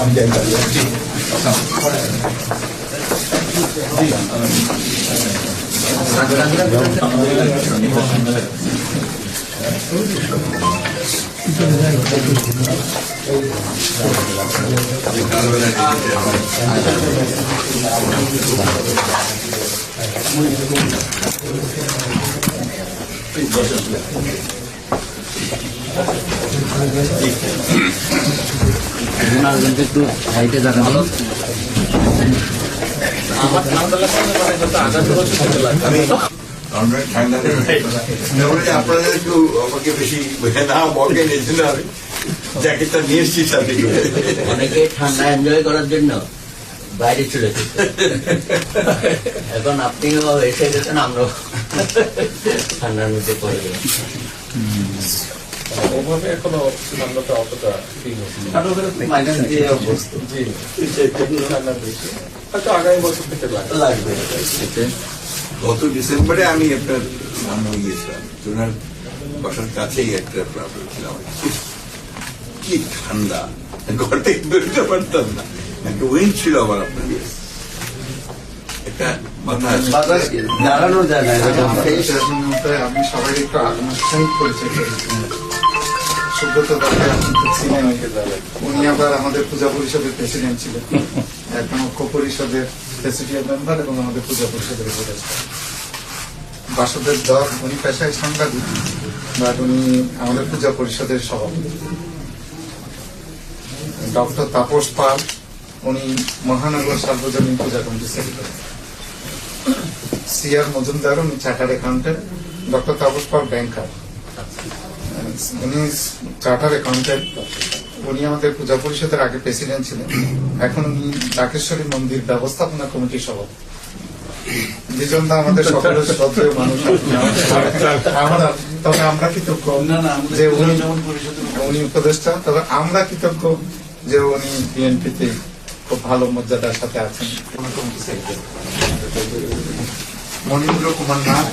আমি যাই তাহলে। ওনার আমরা অনেকে ঠান্ডা এনজয় করার জন্য বাইরে চলে এখন আপনিও এসে গেছেন, আমরাও ঠান্ডার মধ্যে পড়ে গেলাম। ওভাবে এখনও ঠান্ডাটা অতটা হয়তো আগামী বছর থেকে লাগবে। গত ডিসেম্বরে আমি আপনার আমরা গিয়েছিলাম ওনার বাসার কাছেই একটা প্রবলেম ছিল আমার। কি- ঠান্ডা। ঘর থেকে বেরোতে পারতাম না। একটা উইন্ড ছিল আবার আপনার দাঁড়ানো যায় না আমি সবাই একটু আনুষ্ঠানিক পরিচয় করেছি। সুব্রত দাকে আপনি তো চিনেন উনি আবার আমাদের পূজা পরিষদের প্রেসিডেন্ট ছিলেন। এখন ঐক্য পরিষদের প্রেসিডেন্ট মেম্বার এবং আমাদের পূজা পরিষদের উপদেষ্টা। বাসুদেব দর উনি পেশায় সাংবাদিক বাট উনি আমাদের পূজা পরিষদের সভাপতি ডক্টর তাপস পাল, উনি Mahanagar Sarbojanin Puja committee secretary CR Majumdar, উনি charter accountant doctor Tapas Pal banker উনি চার্টার অ্যাকাউন্টেন্ট উনি আমাদের পূজা পরিষদের আগে প্রেসিডেন্ট ছিলেন। এখন উনি ডাকেশ্বরী মন্দির ব্যবস্থাপনা কমিটির সভাপতি। দুজন তো আমাদের সকলের শ্রদ্ধেয় মানুষ আমরা তবে আমরা কৃতজ্ঞ যে উনি উনি উপদেষ্টা। তবে আমরা কৃতজ্ঞ যে উনি বিএনপিতে খুব ভালো মর্যাদার সাথে আছেন। মনীন্দ্র কুমার নাথ।